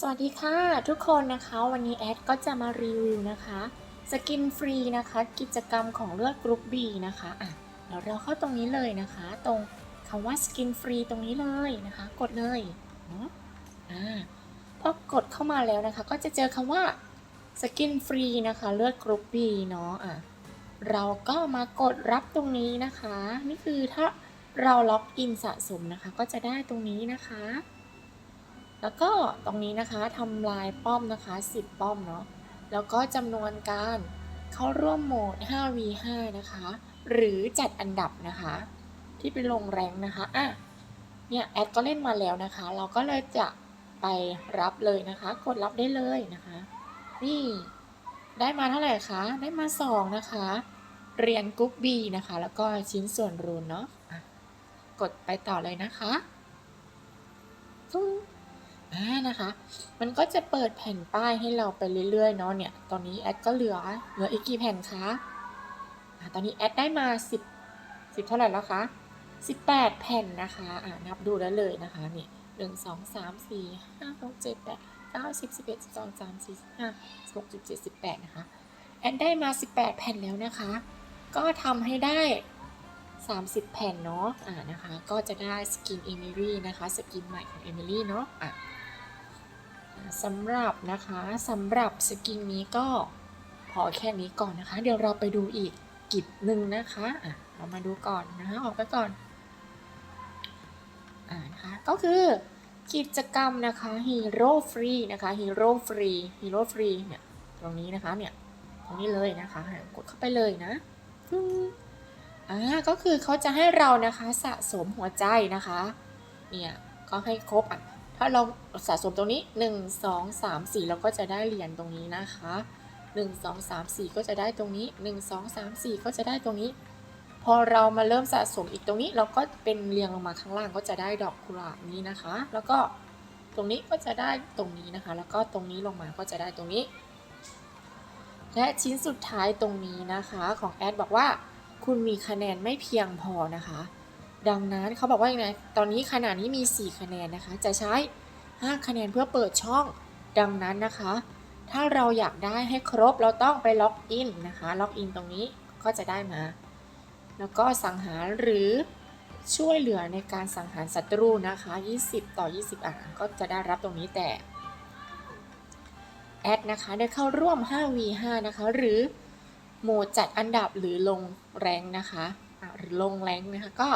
สวัสดีค่ะทุกคนนะคะวันนี้แอดก็จะมารีวิวนะคะสกินฟรีนะคะกิจกรรมของเลือดกรุ๊ป B นะคะอะเดี๋ยวเราเข้าตรงนี้เลยนะคะ ตรงคำว่าสกินฟรีตรงนี้เลยนะคะ กดเลยอ่าพอกดเข้ามาแล้วนะคะ ก็จะเจอคำว่าสกินฟรีนะคะเลือดกรุ๊ป B เนาะอะเราก็มากดรับตรงนี้นะคะ นี่คือถ้าเราล็อกอินสะสมนะคะ ก็จะได้ตรงนี้นะคะ แล้วก็ตรงนี้นะคะทำลายป้อมนะคะ 10 ป้อมเนาะแล้วก็จำนวนการเข้าร่วมโหมด 5v5 นะคะ หรือจัดอันดับนะคะ ที่ไปลงแรงนะคะอะเนี่ยแอดก็เล่นมาแล้วนะคะ เราก็เลยจะไปรับเลยนะคะ กดรับได้เลยนะคะ นี่ได้มาเท่าไหร่คะ ได้มา 2 นะคะ เรียนกรุ๊ป B นะคะ แล้วก็ชิ้นส่วนรูนเนาะกดไปต่อเลยนะคะฟุ้ง อ่านะคะ มันก็จะเปิดแผ่นป้ายให้เราไปเรื่อยๆเนาะเนี่ย ตอนนี้แอดก็เหลือเหลืออีกกี่แผ่นคะอ่าตอนนี้แอดได้มา 10 10 เท่าไหร่แล้วคะ 18 แผ่นนะคะอ่านับดูได้เลยนะคะเนี่ยหนึ่งสองสามสี่ห้าหกเจ็ดแปดเก้าสิบสิบเอ็ดสิบสองสามสี่สิบห้าสิบหกสิบเจ็ดสิบแปดนะคะ แอดได้มา 18 แผ่นแล้วนะคะ ก็ทำให้ได้ 30 แผ่นเนาะอ่านะคะ ก็จะได้สกินเอมิลี่นะคะ สกินใหม่ของเอมิลี่เนาะอะ สำหรับนะคะสำหรับสกินนี้ก็พอแค่นี้ก่อนนะคะ เดี๋ยวเราไปดูอีกกิจหนึ่งนะคะอะเรามาดูก่อนนะคะออกไปก่อนอ่านะคะก็คือกิจกรรมนะคะฮีโร่ฟรีนะคะฮีโร่ฟรีฮีโร่ฟรีเนี่ยตรงนี้นะคะเนี่ยตรงนี้เลยนะคะกดเข้าไปเลยนะอ่าก็คือเขาจะให้เรานะคะสะสมหัวใจนะคะเนี่ยก็ให้ครบอะ ถ้าเราสะสมตรงนี้ 1 2 3 4 เราก็จะได้เหรียญตรงนี้นะคะ 1 2 3 4 ก็จะได้ตรงนี้ 1 2 3 4 ก็จะได้ตรงนี้ พอเรามาเริ่มสะสมอีกตรงนี้ เราก็เป็นเรียงลงมาข้างล่างก็จะได้ดอกกุหลาบนี้นะคะ แล้วก็ตรงนี้ก็จะได้ตรงนี้นะคะ แล้วก็ตรงนี้ลงมาก็จะได้ตรงนี้ และชิ้นสุดท้ายตรงนี้นะคะของแอดบอกว่า คุณมีคะแนนไม่เพียงพอนะคะ ดังนั้นเขาบอกว่าอยังไงตอนนี้ขณะนี้มี 4 คะแนนนะคะ จะใช้ 5 คะแนนเพื่อเปิดช่อง ดังนั้นนะคะ ถ้าเราอยากได้ให้ครบเราต้องไปล็อกอินนะคะ ล็อกอินตรงนี้ก็จะได้มา แล้วก็สังหารหรือช่วยเหลือในการสังหารศัตรูนะคะ 20 ต่อ 20 อะก็จะได้รับตรงนี้แต่แอดนะคะได้เข้าร่วม 5v5 นะคะ หรือโหมดจัดอันดับหรือลงแรงนะคะหรือลงแรงนะคะก็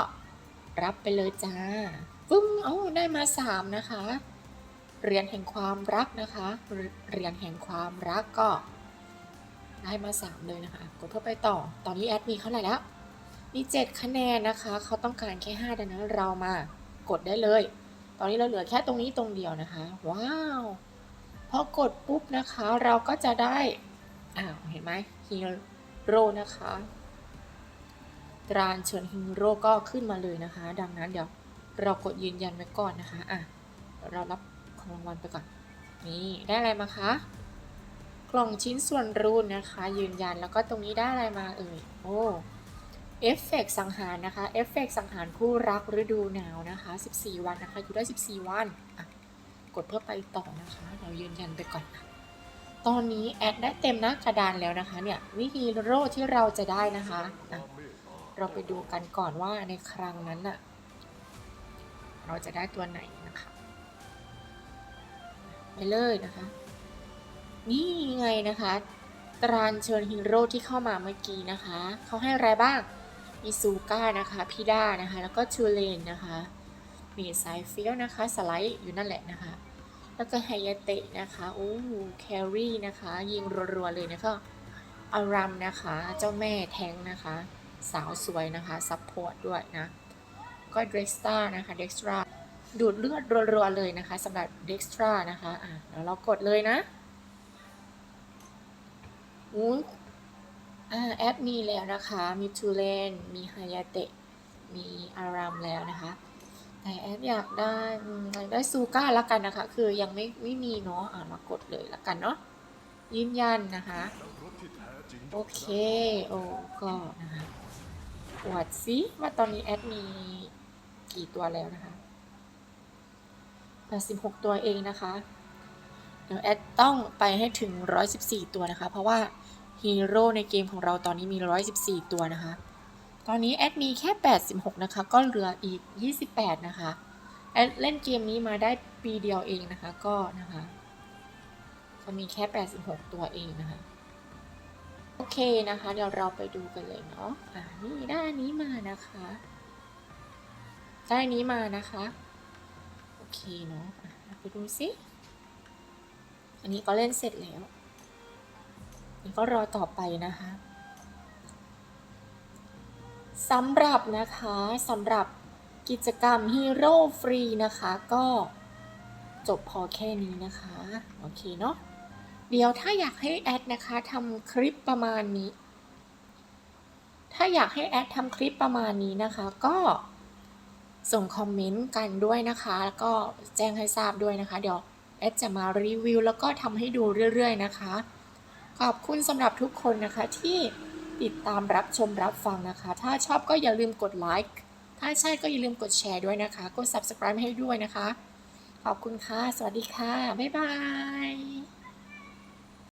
รับไปเลยจ้าปึ้งโอ้ได้มา 3 นะคะเรียนแห่งความรักนะคะเรเรียนแห่งความรักก็ได้มา 3 เลยนะคะ กดเพื่อไปต่อ ตอนนี้แอดมีเท่าไหร่แล้ว มี 7 คะแนนนะคะ เขาต้องการแค่5ดังนั้นเรามากดได้เลย ตอนนี้เราเหลือแค่ตรงนี้ตรงเดียวนะคะ ว้าว พอกดปุ๊บนะคะ เราก็จะได้ อ้าว เห็นไหมฮีโร่นะคะ ตรานเชิญฮีโร่ก็ขึ้นมาเลยนะคะ ดังนั้นเดี๋ยวเรากดยืนยันไว้ก่อนนะคะอะเรารับของรางวัลไปก่อน นี่ได้อะไรมาคะกล่องชิ้นส่วนรูนนะคะ ยืนยันแล้วก็ตรงนี้ได้อะไรมาเอ่ยโอ้เอฟเฟกต์สังหารนะคะเอฟเฟกต์สังหารคู่รักฤดูหนาวนะคะ 14 วันนะคะอยู่ได้ 14 วันอะกดเพื่อไปต่อนะคะ เรายืนยันไปก่อนนะตอนนี้แอดได้เต็มหน้ากระดานแล้วนะคะเนี่ยวิฮีโร่ที่เราจะได้นะคะอะ เราไปดูกันก่อนว่าในครั้งนั้นน่ะ เราจะได้ตัวไหนนะคะ ไปเลยนะคะ นี่ไงนะคะ ตรานเชิญฮีโร่ที่เข้ามาเมื่อกี้นะคะ เขาให้อะไรบ้าง มีซูก้านะคะ พิด้านะคะ แล้วก็ชูเลนนะคะมีสายเฟี้ยวนะคะ สไลด์อยู่นั่นแหละนะคะ แล้วก็ไฮยาเตะนะคะโอ้แครี่นะคะ ยิงรัวๆเลยนะคะอารัมนะคะ เจ้าแม่แทงนะคะ สาวสวยนะคะซัพพอร์ตด้วยนะ ก็เด็กสตานะคะเด็กสตาดูดเลือดรัวๆเลยนะคะสำหรับเด็กสตานะคะอะแล้วเรากดเลยนะอุ้ยอ่าแอปมีแล้วนะคะ มีทูเลน มีไฮยาเตะ มีอารามแล้วนะคะ แต่แอปอยากได้อยากได้ซูก้าละกันนะคะ คือยังไม่ไม่มีเนาะ อ่ามากดเลยละกันเนาะ ยืนยันนะคะ โอเค โอ้ก็นะคะ อวดซิว่าตอนนี้แอดมีกี่ตัวแล้วนะคะ86 ตัวเองนะคะ เดี๋ยวแอดต้องไปให้ถึง 114 ตัวนะคะ เพราะว่าฮีโร่ในเกมของเราตอนนี้มี 114 ตัวนะคะ ตอนนี้แอดมีแค่ 86 นะคะ ก็เหลืออีก 28 นะคะ แอดเล่นเกมนี้มาได้ปีเดียวเองนะคะ ก็นะคะ จะมีแค่ 86 ตัวเองนะคะ โอเคนะคะ เดี๋ยวเราไปดูกันเลยเนาะอ่านี่ได้อันนี้มานะคะได้อันนี้มานะคะ โอเคเนาะะไปดูซิอันนี้ก็เล่นเสร็จแล้วนี่ก็รอต่อไปนะคะสำหรับนะคะสำหรับกิจกรรมฮีโร่ฟรีนะคะ ก็จบพอแค่นี้นะคะ โอเคเนาะ เดี๋ยวถ้าอยากให้แอดนะคะทำคลิปประมาณนี้ ถ้าอยากให้แอดทำคลิปประมาณนี้นะคะ ก็ส่งคอมเมนต์กันด้วยนะคะ แล้วก็แจ้งให้ทราบด้วยนะคะ เดี๋ยวแอดจะมารีวิวแล้วก็ทำให้ดูเรื่อยๆนะคะ ขอบคุณสำหรับทุกคนนะคะที่ติดตามรับชมรับฟังนะคะ ถ้าชอบก็อย่าลืมกดไลค์ถ้าใช่ก็อย่าลืมกดแชร์ด้วยนะคะ กด subscribe ให้ด้วยนะคะ ขอบคุณค่ะ สวัสดีค่ะ บ๊ายบาย